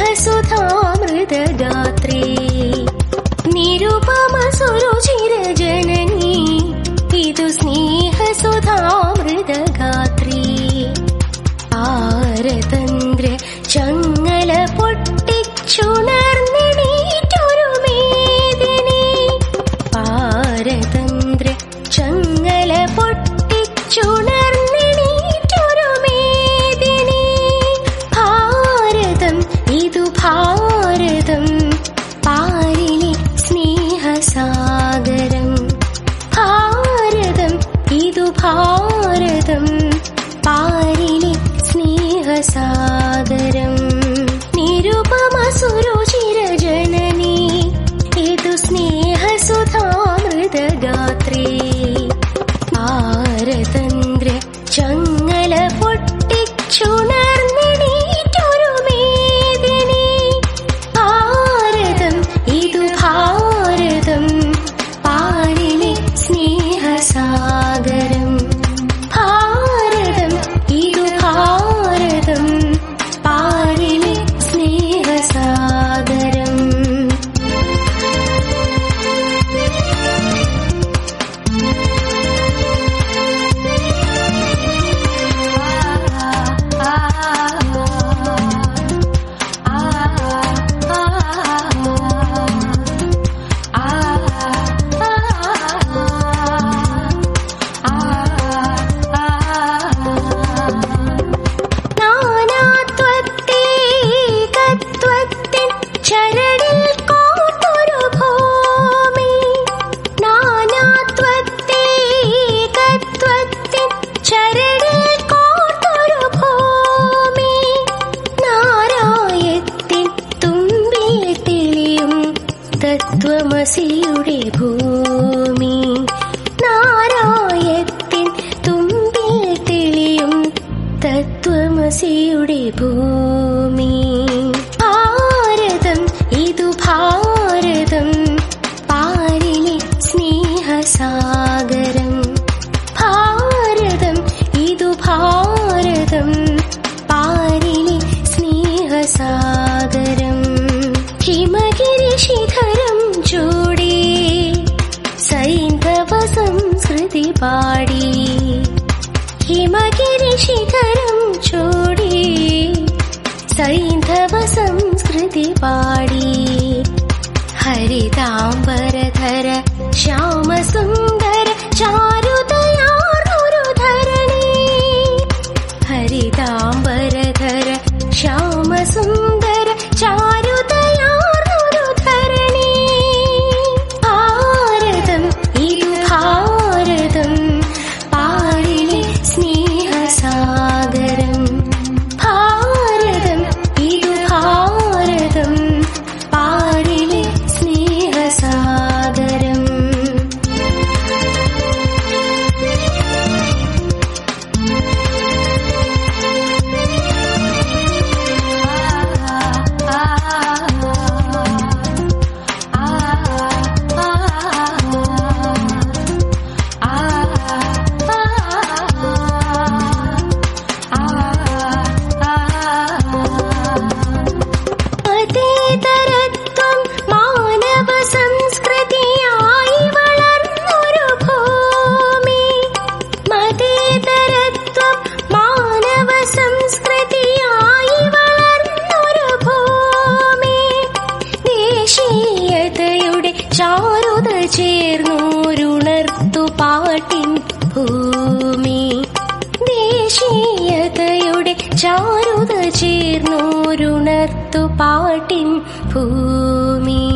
हसो म मृद गात्री मेरु पामा सुिरजननी तुस् आरत त्वमसियुडे भू పాడి. హిమగిరి శిఖరం చూడి సైంధవ సంస్కృతి పాడి. హరితాంబరధర శ్యామ సుందర చా ചാരുത ചേർന്നോരുണർത്തു പാട്ടിൻ ഭൂമി. ദേശീയതയുടെ ചാരുത ചേർന്നോരുണർത്തു പാട്ടിൻ ഭൂമി.